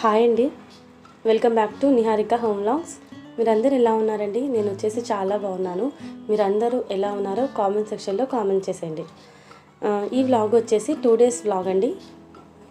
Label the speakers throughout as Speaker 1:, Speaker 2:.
Speaker 1: Hi అండి. Welcome back to Niharika home vlogs. మీరందరూ ఎలా ఉన్నారండి? నేను వచ్చేసి చాలా బాగున్నాను. మీరందరూ ఎలా ఉన్నారో కామెంట్ సెక్షన్లో కామెంట్ చేసేయండి. ఈ వ్లాగ్ వచ్చేసి టూ డేస్ వ్లాగ్ అండి.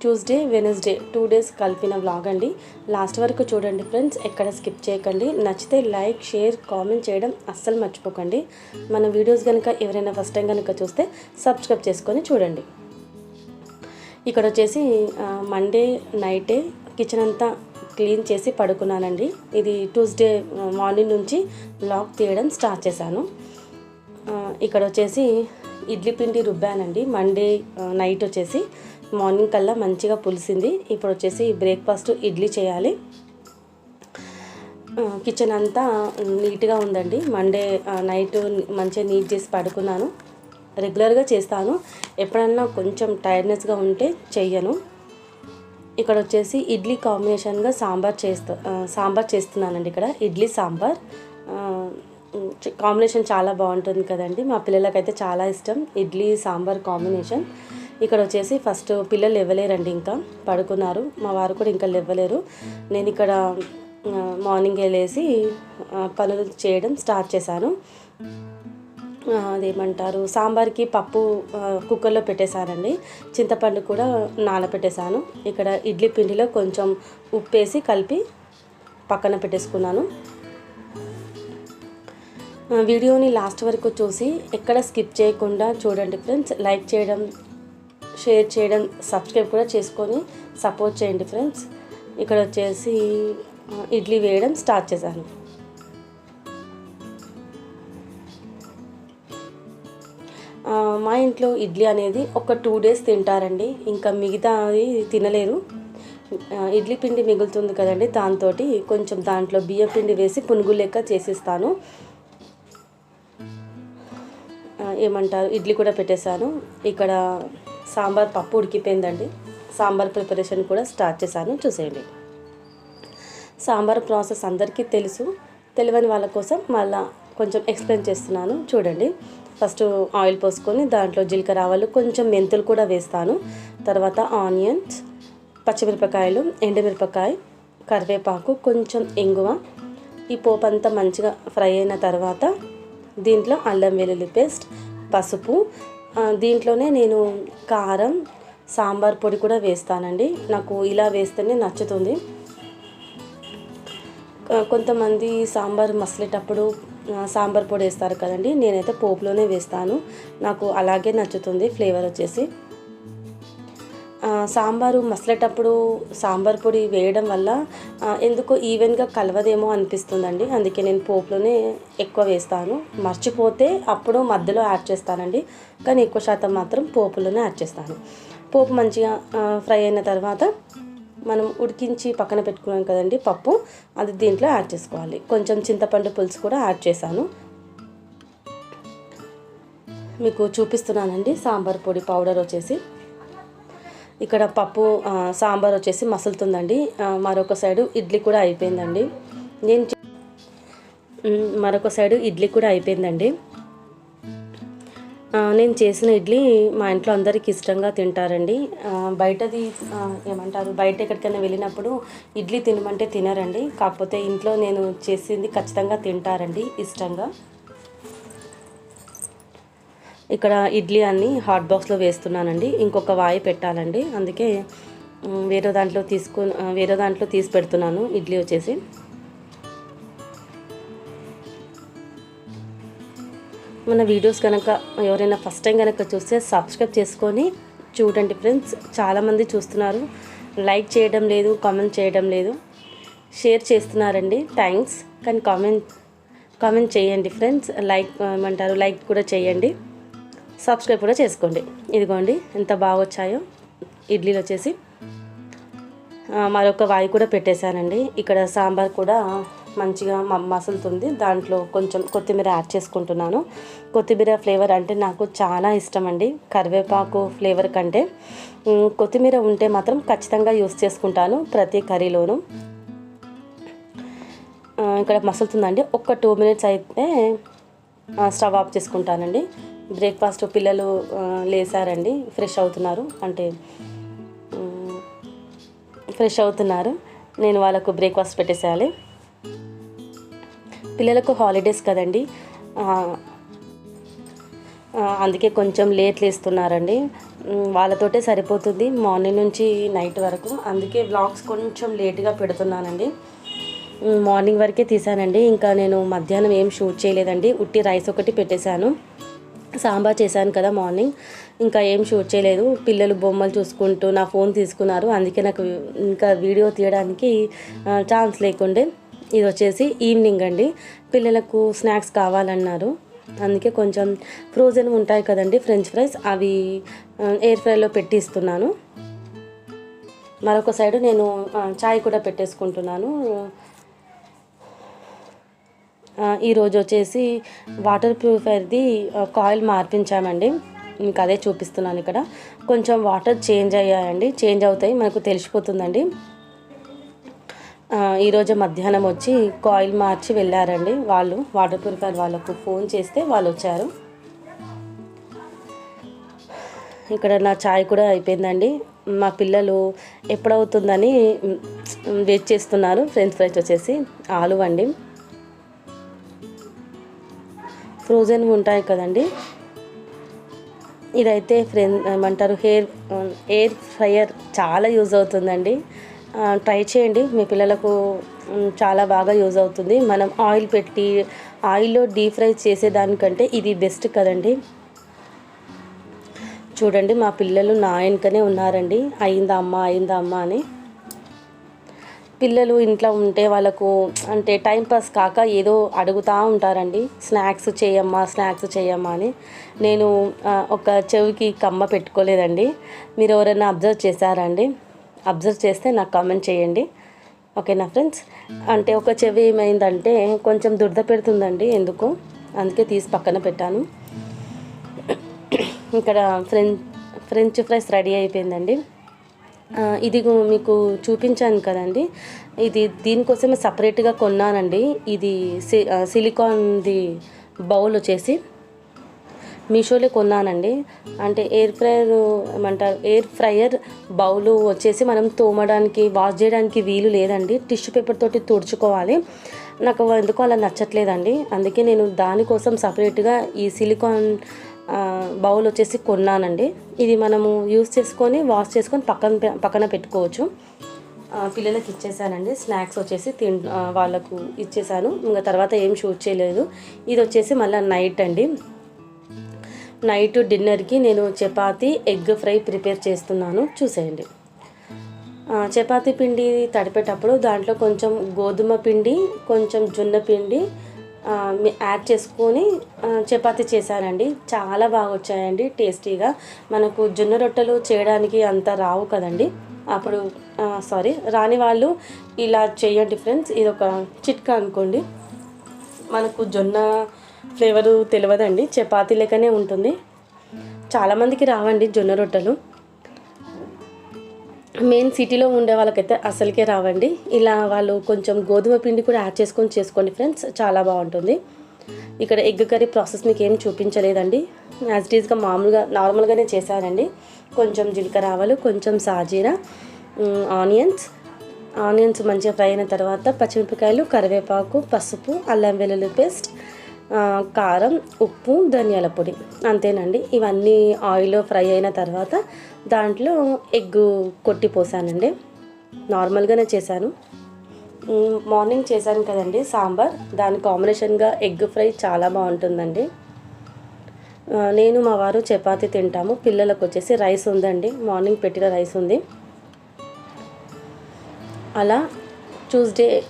Speaker 1: ట్యూస్డే వెనస్డే టూ డేస్ కలిపిన వ్లాగ్ అండి. లాస్ట్ వరకు చూడండి ఫ్రెండ్స్ ఎక్కడ స్కిప్ చేయకండి. నచ్చితే లైక్ షేర్ కామెంట్ చేయడం అస్సలు మర్చిపోకండి. మన వీడియోస్ కనుక ఎవరైనా ఫస్ట్ టైం కనుక చూస్తే సబ్స్క్రైబ్ చేసుకొని చూడండి. ఇక్కడ వచ్చేసి మండే నైటే కిచెన్ అంతా క్లీన్ చేసి పడుకున్నానండి. ఇది ట్యూస్డే మార్నింగ్ uh, నుంచి లాక్ తీయడం స్టార్ట్ చేశాను. ఇక్కడ వచ్చేసి ఇడ్లీ పిండి రుబ్బానండి. మండే నైట్ uh, వచ్చేసి మార్నింగ్ కల్లా మంచిగా పులిసింది. ఇప్పుడు వచ్చేసి బ్రేక్ఫాస్ట్ ఇడ్లీ చేయాలి. కిచెన్ అంతా నీట్గా ఉందండి. మండే నైట్ uh, మంచిగా నీట్ చేసి పడుకున్నాను. రెగ్యులర్గా చేస్తాను. ఎప్పుడన్నా కొంచెం టైర్నెస్గా ఉంటే చెయ్యను. ఇక్కడ వచ్చేసి ఇడ్లీ కాంబినేషన్గా సాంబార్ చేస్తా సాంబార్ చేస్తున్నానండి ఇక్కడ. ఇడ్లీ సాంబార్. కాంబినేషన్ చాలా బాగుంటుంది కదండి. మా పిల్లలకైతే చాలా ఇష్టం. ఇడ్లీ సాంబార్ కాంబినేషన్. ఇక్కడ వచ్చేసి ఫస్ట్ పిల్లలు ఇవ్వలేరండి ఇంకా. పడుకున్నారు. మా వారు కూడా ఇంకా ఇవ్వలేరు నేను ఇక్కడ మార్నింగ్ వెళ్ళేసి పనులు చేయడం స్టార్ట్ చేశాను. అదేమంటారు? సాంబార్కి పప్పు కుక్కర్లో పెట్టేశానండి చింతపండు కూడా నానబెట్టేశాను ఇక్కడ ఇడ్లీ పిండిలో కొంచెం ఉప్పు వేసి కలిపి పక్కన పెట్టేసుకున్నాను. వీడియోని లాస్ట్ వరకు చూసి ఎక్కడ స్కిప్ చేయకుండా చూడండి ఫ్రెండ్స్. లైక్ చేయడం షేర్ చేయడం సబ్స్క్రైబ్ కూడా చేసుకొని సపోర్ట్ చేయండి ఫ్రెండ్స్. ఇక్కడ వచ్చేసి ఇడ్లీ వేయడం స్టార్ట్ చేశాను. మా ఇంట్లో ఇడ్లీ అనేది ఒక టూ డేస్ తింటారండి. ఇంకా మిగతాది తినలేరు. ఇడ్లీ పిండి మిగులుతుంది కదండి. దాంతో కొంచెం దాంట్లో బియ్యం పిండి వేసి పునుగు లెక్క చేసిస్తాను. ఏమంటారు? ఇడ్లీ కూడా పెట్టేశాను. ఇక్కడ సాంబార్ పప్పు ఉడికిపోయిందండి. సాంబార్ ప్రిపరేషన్ కూడా స్టార్ట్ చేశాను. చూసేయండి. సాంబార్ ప్రాసెస్ అందరికీ తెలుసు. తెలియని వాళ్ళ కోసం మళ్ళీ కొంచెం ఎక్స్ప్లెయిన్ చేస్తున్నాను. చూడండి. ఫస్ట్ ఆయిల్ పోసుకొని దాంట్లో జీలకర్ర ఆవాలు కొంచెం మెంతులు కూడా వేస్తాను. తర్వాత ఆనియన్స్ పచ్చిమిరపకాయలు ఎండుమిరపకాయ కరివేపాకు కొంచెం ఇంగువ. ఈ పోపు అంతా మంచిగా ఫ్రై అయిన తర్వాత దీంట్లో అల్లం వెల్లుల్లి పేస్ట్ పసుపు. దీంట్లోనే నేను కారం సాంబార్ పొడి కూడా వేస్తానండి. నాకు ఇలా వేస్తేనే నచ్చుతుంది. కొంతమంది సాంబార్ మసలేటప్పుడు సాంబార్ పొడి వేస్తారు కదండి. నేనైతే పోపులోనే వేస్తాను. నాకు అలాగే నచ్చుతుంది ఫ్లేవర్ వచ్చేసి. సాంబారు మసలేటప్పుడు సాంబార్ పొడి వేయడం వల్ల ఎందుకో ఈవెన్గా కలవదేమో అనిపిస్తుందండి. అందుకే నేను పోపులోనే ఎక్కువ వేస్తాను. మర్చిపోతే అప్పుడు మధ్యలో యాడ్ చేస్తానండి. కానీ ఎక్కువ శాతం మాత్రం పోపులోనే యాడ్ చేస్తాను. పోపు మంచిగా ఫ్రై అయిన తర్వాత మనం ఉడికించి పక్కన పెట్టుకున్నాం కదండి పప్పు అది దీంట్లో యాడ్ చేసుకోవాలి. కొంచెం చింతపండు పులుసు కూడా యాడ్ చేశాను. మీకు చూపిస్తున్నానండి సాంబార్ పొడి పౌడర్ వచ్చేసి. ఇక్కడ పప్పు సాంబార్ వచ్చేసి మసులుతుందండి. మరొక సైడు ఇడ్లీ కూడా అయిపోయిందండి. నేను మరొక సైడు ఇడ్లీ కూడా అయిపోయిందండి. నేను చేసిన ఇడ్లీ మా ఇంట్లో అందరికి ఇష్టంగా తింటారండి. బయటది ఏమంటారు బయట ఎక్కడికైనా వెళ్ళినప్పుడు ఇడ్లీ తినమంటే తినరండి. కాకపోతే ఇంట్లో నేను చేసింది ఖచ్చితంగా తింటారండి ఇష్టంగా. ఇక్కడ ఇడ్లీ అన్ని హాట్ బాక్స్లో వేస్తున్నానండి. ఇంకొక వాయి పెట్టాలండి. అందుకే వేరే దాంట్లో తీసుకు వేరే దాంట్లో తీసి పెడుతున్నాను ఇడ్లీ వచ్చేసి. మన వీడియోస్ కనుక ఎవరైనా ఫస్ట్ టైం కనుక చూస్తే సబ్స్క్రైబ్ చేసుకొని చూడండి ఫ్రెండ్స్ చాలామంది చూస్తున్నారు. లైక్ చేయడం లేదు కామెంట్ చేయడం లేదు. షేర్ చేస్తున్నారండి. థ్యాంక్స్ కానీ కామెంట్ కామెంట్ చేయండి ఫ్రెండ్స్ లైక్ ఏమంటారు? లైక్ కూడా చేయండి. సబ్స్క్రైబ్ కూడా చేసుకోండి. ఇదిగోండి ఎంత బాగా వచ్చాయో. ఇడ్లీలు వచ్చేసి మరొక వాయి కూడా పెట్టేశానండి. ఇక్కడ సాంబార్ కూడా మంచిగా మ- మసులుతుంది. దాంట్లో కొంచెం కొత్తిమీర యాడ్ చేసుకుంటున్నాను. కొత్తిమీర ఫ్లేవర్ అంటే నాకు చాలా ఇష్టం అండి కరివేపాకు ఫ్లేవర్ కంటే కొత్తిమీర ఉంటే మాత్రం ఖచ్చితంగా యూస్ చేసుకుంటాను ప్రతి కర్రీలోనూ. ఇక్కడ మసులుతుందండి. ఒక్క టూ మినిట్స్ అయితే స్టవ్ ఆఫ్ చేసుకుంటానండి. బ్రేక్ఫాస్ట్ పిల్లలు లేసారండి. ఫ్రెష్ అవుతున్నారు. అంటే ఫ్రెష్ అవుతున్నారు. నేను వాళ్ళకు బ్రేక్ఫాస్ట్ పెట్టేసేయాలి. పిల్లలకు హాలిడేస్ కదండి. అందుకే కొంచెం లేట్ లేస్తున్నారండి. వాళ్ళతోటే సరిపోతుంది మార్నింగ్ నుంచి నైట్ వరకు. అందుకే వ్లాగ్స్ కొంచెం లేట్గా పెడుతున్నానండి. మార్నింగ్ వరకే తీసానండి. ఇంకా నేను మధ్యాహ్నం ఏం షూట్ చేయలేదండి. ఉట్టి రైస్ ఒకటి పెట్టేశాను. సాంబార్ చేశాను కదా మార్నింగ్. ఇంకా ఏం షూట్ చేయలేదు. పిల్లలు బొమ్మలు చూసుకుంటూ నా ఫోన్ తీసుకున్నారు. అందుకే నాకు ఇంకా వీడియో తీయడానికి ఛాన్స్ లేకుండే ఇది వచ్చేసి ఈవినింగ్ అండి. పిల్లలకు స్నాక్స్ కావాలన్నారు. అందుకే కొంచెం ఫ్రోజన్ ఉంటాయి కదండి ఫ్రెంచ్ ఫ్రైస్. అవి ఎయిర్ ఫ్రైలో పెట్టిస్తున్నాను. మరొక సైడు నేను చాయ్ కూడా పెట్టేసుకుంటున్నాను. ఈరోజు వచ్చేసి వాటర్ ప్యూరిఫైర్ది కాయిల్ మార్పించామండి. మీకు అదే చూపిస్తున్నాను ఇక్కడ. కొంచెం వాటర్ చేంజ్ అయ్యాయండి. చేంజ్ అవుతాయి మనకు తెలిసిపోతుందండి. ఈరోజు మధ్యాహ్నం వచ్చి కాయిల్ మార్చి వెళ్ళారండి. వాళ్ళు వాటర్ ప్యూరిఫైర్ వాళ్ళకు ఫోన్ చేస్తే వాళ్ళు వచ్చారు. ఇక్కడ నా చాయ్ కూడా అయిపోయిందండి. మా పిల్లలు ఎప్పుడవుతుందని వెయిట్ చేస్తున్నారు. ఫ్రెంచ్ ఫ్రైస్ వచ్చేసి ఆలు వండి ఫ్రోజన్ ఉంటాయి కదండి. ఇదైతే ఫ్రెండ్ ఏమంటారు? హెయిర్ ఎయిర్ ఫ్రయర్ చాలా యూజ్ అవుతుందండి. ట్రై చేయండి. మీ పిల్లలకు చాలా బాగా యూజ్ అవుతుంది. మనం ఆయిల్ పెట్టి ఆయిల్లో డీప్ ఫ్రై చేసేదానికంటే ఇది బెస్ట్ కదండి. చూడండి మా పిల్లలు నా వెనుకనే ఉన్నారండి. అయిందా అమ్మ అయిందా అమ్మ అని. పిల్లలు ఇంట్లో ఉంటే వాళ్ళకు అంటే టైం పాస్ కాక ఏదో అడుగుతూ ఉంటారండి. స్నాక్స్ చేయమ్మా స్నాక్స్ చేయమ్మా అని. నేను ఒక చెవికి కమ్మ పెట్టుకోలేదండి. మీరు ఎవరైనా అబ్జర్వ్ చేశారండి అబ్జర్వ్ చేస్తే నాకు కామెంట్ చేయండి. ఓకేనా ఫ్రెండ్స్ అంటే ఒక చెవి ఏమైందంటే కొంచెం దురద పెడుతుందండి ఎందుకో? అందుకే తీసి పక్కన పెట్టాను. ఇక్కడ ఫ్రెంచ్ ఫ్రెంచ్ ఫ్రైస్ రెడీ అయిపోయిందండి. ఇది మీకు చూపించాను కదండి. ఇది దీనికోసమే సపరేట్గా కొన్నానండి. ఇది సి సిలికాన్ది బౌల్ వచ్చేసి. మీషోలో కొన్నానండి. అంటే ఎయిర్ ఫ్రైయర్ ఏమంటారు? ఎయిర్ ఫ్రైయర్ బౌలు వచ్చేసి మనం తోమడానికి వాష్ చేయడానికి వీలు లేదండి. టిష్యూ పేపర్ తోటి తుడుచుకోవాలి. నాకు ఎందుకో అలా నచ్చట్లేదండి. అందుకే నేను దానికోసం సపరేట్గా ఈ సిలికాన్ బౌల్ వచ్చేసి కొన్నానండి. ఇది మనము యూస్ చేసుకొని వాష్ చేసుకొని పక్కన పె- పక్కన పెట్టుకోవచ్చు. పిల్లలకి ఇచ్చేసానండి. స్నాక్స్ వచ్చేసి తిన్ వాళ్ళకు ఇచ్చేసాను. ఇంకా తర్వాత ఏం షూట్ చేయలేదు. ఇది వచ్చేసి మళ్ళీ నైట్ అండి. నైట్ డిన్నర్కి నేను చపాతి ఎగ్ ఫ్రై ప్రిపేర్ చేస్తున్నాను. చూసేయండి. చపాతి పిండి తడిపేటప్పుడు దాంట్లో కొంచెం గోధుమ పిండి కొంచెం జొన్న పిండి యాడ్ చేసుకొని చపాతి చేశారండి చేశానండి. చాలా బాగా వచ్చాయండి టేస్టీగా. మనకు జొన్న రొట్టెలు చేయడానికి అంత రావు కదండి. అప్పుడు సారీ రాని వాళ్ళు ఇలా చేయండి ఫ్రెండ్స్. ఇది ఒక చిట్కా అనుకోండి. మనకు జొన్న ఫ్లేవరు తెలియదండి చపాతీ లెక్కనే ఉంటుంది. చాలామందికి రావండి జొన్న రొట్టెలు. మెయిన్ సిటీలో ఉండే వాళ్ళకైతే అసలుకే రావండి. ఇలా వాళ్ళు కొంచెం గోధుమ పిండి కూడా యాడ్ చేసుకొని చేసుకోండి ఫ్రెండ్స్. చాలా బాగుంటుంది. ఇక్కడ ఎగ్ కర్రీ ప్రాసెస్ మీకు ఏం చూపించలేదండి. యాజ్ ఇట్ ఈస్గా మామూలుగా నార్మల్గానే చేశారండి. కొంచెం జీలకర్ర ఆవాలు కొంచెం సాజీరా ఆనియన్స్. ఆనియన్స్ మంచిగా ఫ్రై అయిన తర్వాత పచ్చిమిరపకాయలు కరివేపాకు పసుపు అల్లం వెల్లుల్లి పేస్ట్ కారం ఉప్పు ధనియాల పొడి. అంతేనండి. ఇవన్నీ ఆయిల్లో ఫ్రై అయిన తర్వాత దాంట్లో ఎగ్ కొట్టి పోసానండి. నార్మల్గానే చేశాను. మార్నింగ్ చేశాను కదండి సాంబార్. దాని కాంబినేషన్గా ఎగ్ ఫ్రై చాలా బాగుంటుందండి. నేను మా వారు చపాతి తింటాము. పిల్లలకు వచ్చేసి రైస్ ఉందండి. మార్నింగ్ పెట్టిన రైస్ ఉంది. అలా ట్యూస్డే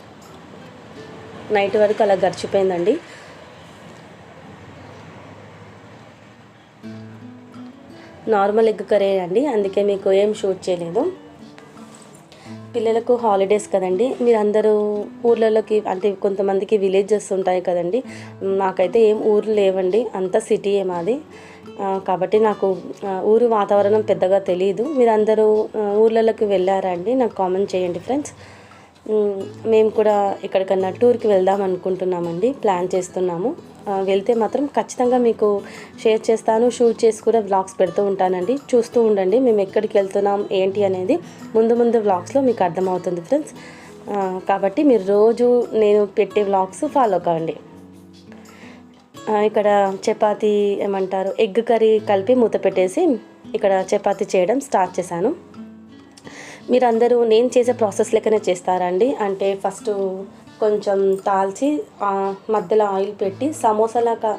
Speaker 1: నైట్ వరకు అలా గడిచిపోయిందండి. నార్మల్ ఎగ్ కర్రీ అండి. అందుకే మీకు ఏం షూట్ చేయలేదు. పిల్లలకు హాలిడేస్ కదండి. మీరు అందరూ ఊర్లలోకి అంటే కొంతమందికి విలేజెస్ ఉంటాయి కదండి. నాకైతే ఏం ఊర్లు లేవండి. అంతా సిటీయే మాది. కాబట్టి నాకు ఊరు వాతావరణం పెద్దగా తెలియదు మీరు అందరూ ఊర్లలోకి వెళ్ళారా అండి? నాకు కామెంట్ చేయండి ఫ్రెండ్స్. మేము. కూడా ఎక్కడికన్నా టూర్కి వెళ్దాం అనుకుంటున్నామండి. ప్లాన్ చేస్తున్నాము. వెళ్తే మాత్రం ఖచ్చితంగా మీకు షేర్ చేస్తాను షూట్ చేసి కూడా వ్లాగ్స్ పెడుతూ ఉంటానండి. చూస్తూ ఉండండి మేము ఎక్కడికి వెళ్తున్నాం ఏంటి అనేది ముందు ముందు వ్లాగ్స్లో మీకు అర్థమవుతుంది ఫ్రెండ్స్ కాబట్టి మీరు రోజు నేను పెట్టే వ్లాగ్స్ ఫాలో కావండి ఇక్కడ చపాతీ ఏమంటారు ఎగ్ కర్రీ కలిపి మూత పెట్టేసి ఇక్కడ చపాతీ చేయడం స్టార్ట్ చేశాను. మీరందరూ నేను చేసే ప్రాసెస్ లెక్కనే చేస్తారా అండి అంటే ఫస్ట్ కొంచెం తాల్చి మధ్యలో ఆయిల్ పెట్టి సమోసాలాగా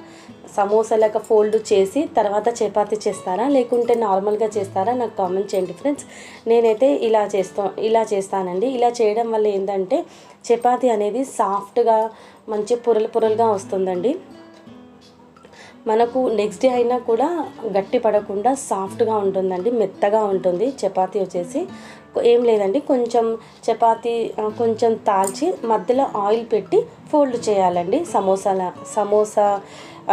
Speaker 1: సమోసాలాగా ఫోల్డ్ చేసి తర్వాత చపాతీ చేస్తారా? లేకుంటే నార్మల్గా చేస్తారా? నాకు కామెంట్ చేయండి ఫ్రెండ్స్. నేనైతే ఇలా చేస్తా ఇలా చేస్తానండి. ఇలా చేయడం వల్ల ఏంటంటే చపాతీ అనేది సాఫ్ట్గా మంచి పొరలు పొరలుగా వస్తుందండి. మనకు నెక్స్ట్ డే అయినా కూడా గట్టి పడకుండా సాఫ్ట్గా ఉంటుందండి. మెత్తగా ఉంటుంది చపాతీ వచ్చేసి. ఏం లేదండి. కొంచెం చపాతీ కొంచెం తాల్చి మధ్యలో ఆయిల్ పెట్టి ఫోల్డ్ చేయాలండి. సమోసాల సమోసా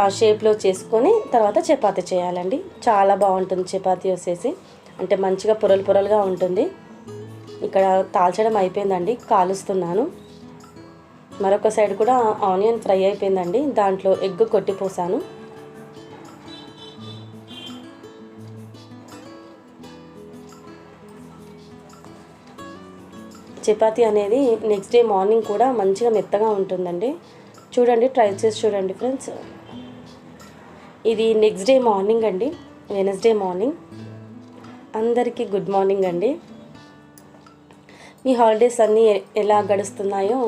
Speaker 1: షేప్లో చేసుకొని తర్వాత చపాతీ చేయాలండి. చాలా బాగుంటుంది చపాతీ వచ్చేసి. అంటే మంచిగా పొరలు పొరలుగా ఉంటుంది. ఇక్కడ తాల్చడం అయిపోయిందండి. కాలుస్తున్నాను. మరొక సైడ్ కూడా ఆనియన్ ఫ్రై అయిపోయిందండి. దాంట్లో ఎగ్ కొట్టిపోసాను. చపాతీ అనేది నెక్స్ట్ డే మార్నింగ్ కూడా మంచిగా మెత్తగా ఉంటుందండి. చూడండి ట్రై చేసి చూడండి ఫ్రెండ్స్ ఇది నెక్స్ట్ డే మార్నింగ్ అండి. వెనస్డే మార్నింగ్ అందరికీ గుడ్ మార్నింగ్ అండి. మీ హాలిడేస్ అన్నీ ఎలా గడుస్తున్నాయో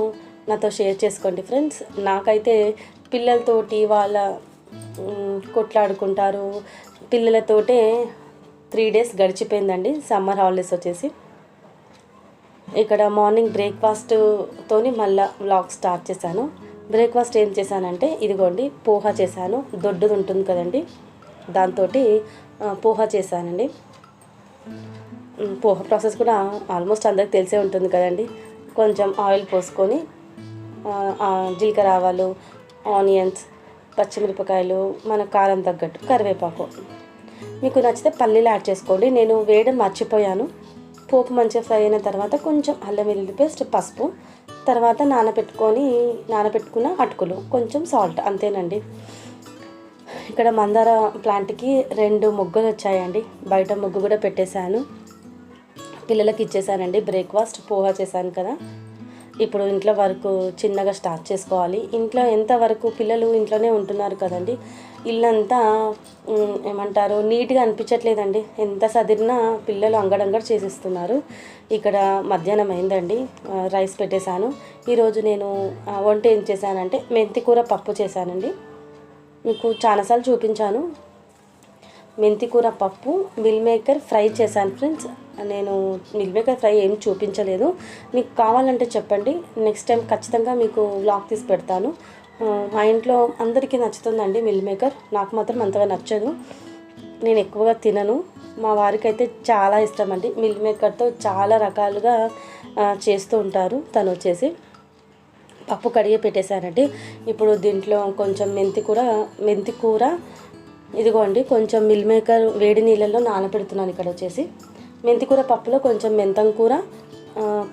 Speaker 1: నాతో షేర్ చేసుకోండి ఫ్రెండ్స్ నాకైతే పిల్లలతోటి వాళ్ళ కొట్లాడుకుంటారు. పిల్లలతోటే త్రీ డేస్ గడిచిపోయిందండి. సమ్మర్ హాలిడేస్ వచ్చేసి. ఇక్కడ మార్నింగ్ బ్రేక్ఫాస్ట్తోని మళ్ళీ మళ్ళా వ్లాగ్ స్టార్ట్ చేశాను. బ్రేక్ఫాస్ట్ ఏం చేశానంటే ఇదిగోండి పోహా చేశాను. దొడ్డుది ఉంటుంది కదండి దాంతో పోహా చేశానండి. పోహా ప్రాసెస్ కూడా ఆల్మోస్ట్ అందరికి తెలిసే ఉంటుంది కదండి. కొంచెం ఆయిల్ పోసుకొని జీలకర్ర ఆవాలు ఆనియన్స్ పచ్చిమిరపకాయలు మన కారం తగ్గట్టు కరివేపాకు. మీకు నచ్చితే పల్లీలు యాడ్ చేసుకోండి. నేను వేయడం మర్చిపోయాను. పోపు మంచిగా ఫ్రై అయిన తర్వాత కొంచెం అల్లం వెల్లుల్లి పేస్ట్ పసుపు తర్వాత నానబెట్టుకొని నానబెట్టుకున్న అటుకులు కొంచెం సాల్ట్ అంతేనండి. ఇక్కడ మందార ప్లాంట్కి రెండు మొగ్గలు వచ్చాయండి. బయట మొగ్గు కూడా పెట్టేశాను. పిల్లలకి ఇచ్చేసానండి బ్రేక్ఫాస్ట్ పోహా చేశాను కదా. ఇప్పుడు ఇంట్లో వరకు చిన్నగా స్టార్ట్ చేసుకోవాలి. ఇంట్లో ఎంతవరకు పిల్లలు ఇంట్లోనే ఉంటున్నారు కదండి. ఇల్లంతా ఏమంటారు నీట్గా అనిపించట్లేదండి. ఎంత సదిరినా పిల్లలు అంగడంగడ చేసిస్తున్నారు. ఇక్కడ మధ్యాహ్నం అయిందండి. రైస్ పెట్టేశాను. ఈరోజు నేను వంట ఏం చేశానంటే మెంతి కూర పప్పు చేశానండి. మీకు చాలాసార్లు చూపించాను. మెంతి కూర పప్పు మిల్ మేకర్ ఫ్రై చేశాను ఫ్రెండ్స్. నేను మిల్ మేకర్ ఫ్రై ఏం చూపించలేదు. మీకు కావాలంటే చెప్పండి. నెక్స్ట్ టైం ఖచ్చితంగా మీకు వ్లాగ్ తీసి పెడతాను. మా ఇంట్లో అందరికీ నచ్చుతుందండి మిల్ మేకర్. నాకు మాత్రం అంతగా నచ్చదు. నేను ఎక్కువగా తినను. మా వారికి అయితే చాలా ఇష్టం అండి. మిల్ మేకర్తో చాలా రకాలుగా చేస్తూ ఉంటారు తను వచ్చేసి. పప్పు కడిగి పెట్టేశానండి ఇప్పుడు దీంట్లో కొంచెం మెంతి కూర మెంతి కూర ఇదిగోండి కొంచెం మిల్ మేకర్ వేడి నీళ్ళల్లో నానబెడుతున్నాను ఇక్కడ వచ్చేసి. మెంతికూర పప్పులో కొంచెం మెంతం కూర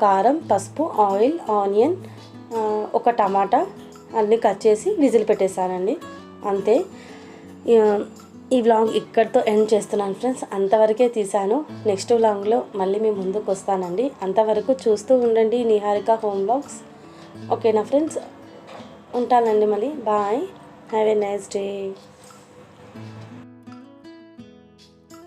Speaker 1: కారం పసుపు ఆయిల్ ఆనియన్ ఒక టమాటా అన్నీ కట్ చేసి విజిల్ పెట్టేశానండి. అంతే. ఈ వ్లాగ్ ఇక్కడితో ఎండ్ చేస్తున్నాను ఫ్రెండ్స్. అంతవరకే తీసాను నెక్స్ట్ వ్లాగ్లో మళ్ళీ మీ ముందుకు వస్తానండి. అంతవరకు చూస్తూ ఉండండి నిహారిక హోమ్ వ్లాగ్స్. ఓకేనా ఫ్రెండ్స్? ఉంటానండి మళ్ళీ. Bye. Have a nice day.